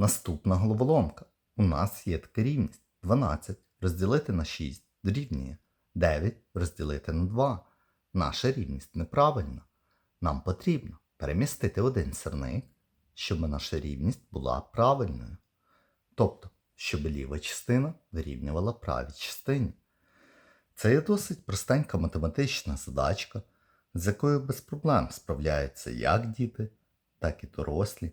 Наступна головоломка. У нас є така рівність 12 розділити на 6 дорівнює 9 розділити на 2. Наша рівність неправильна. Нам потрібно перемістити один сірник, щоб наша рівність була правильною. Тобто, щоб ліва частина вирівнювала правій частині. Це є досить простенька математична задачка, з якою без проблем справляються як діти, так і дорослі,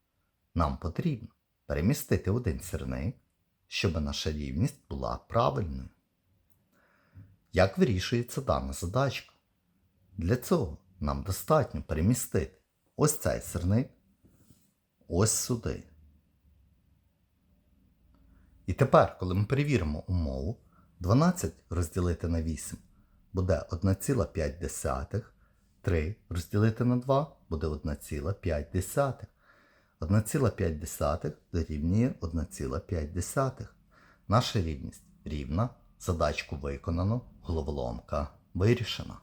Нам потрібно перемістити один сірник, щоб наша рівність була правильною. Як вирішується дана задачка? Для цього нам достатньо перемістити ось цей сирник ось сюди. І тепер, коли ми перевіримо умову, 12 розділити на 8 буде 1,5, 3 розділити на 2 буде 1,5. 1,5 дорівнює 1,5. Наша рівність рівна, задачку виконано, головоломка вирішена.